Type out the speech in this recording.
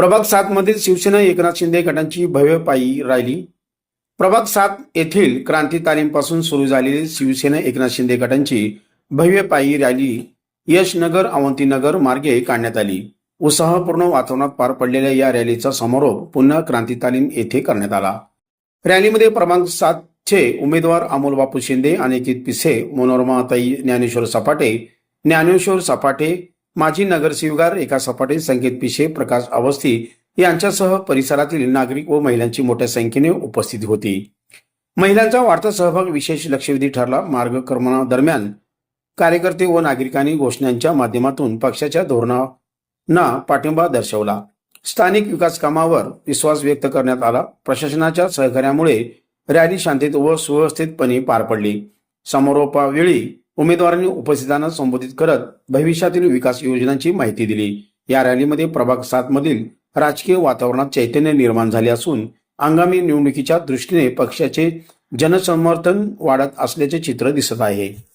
प्रभाग सात मधील शिवसेना एकनाथ शिंदे गटांची भव्य पायी रॅली प्रभाग सात येथील क्रांती तालीमपासून सुरू झालेली शिवसेना एकनाथ शिंदे गटांची भव्य पायी रॅली यशनगर अवंतीनगर मार्गे काढण्यात आली. उत्साहपूर्ण वातावरणात पार पडलेल्या या रॅलीचा समारोप पुन्हा क्रांती तालीम येथे करण्यात आला. रॅलीमध्ये क्रमांक सातचे उमेदवार अमोल बापू शिंदे अनिकित पिसे मनोरमाताई ज्ञानेश्वर सपाटे ज्ञानेश्वर सपाटे माजी नगरसेवकार रेखा सपाटे संकेत पिशे प्रकाश अवस्थी यांच्यासह परिसरातील नागरिक व महिलांची मोठ्या संख्येने उपस्थिती होती. महिलांचा वाढता सहभाग विशेष लक्षवेधी ठरला. मार्गक्रमणादरम्यान कार्यकर्ते व नागरिकांनी घोषणांच्या माध्यमातून पक्षाच्या धोरणांना पाठिंबा दर्शवला. स्थानिक विकास कामावर विश्वास व्यक्त करण्यात आला. प्रशासनाच्या सहकार्यामुळे रॅली शांतीत व सुव्यवस्थितपणे पार पडली. समारोपावेळी उमेदवारांनी उपस्थितांना संबोधित करत भविष्यातील विकास योजनांची माहिती दिली. या रॅलीमध्ये प्रभाग सात मधील राजकीय वातावरणात चैतन्य निर्माण झाले असून आगामी निवडणुकीच्या दृष्टीने पक्षाचे जनसमर्थन वाढत असल्याचे चित्र दिसत आहे.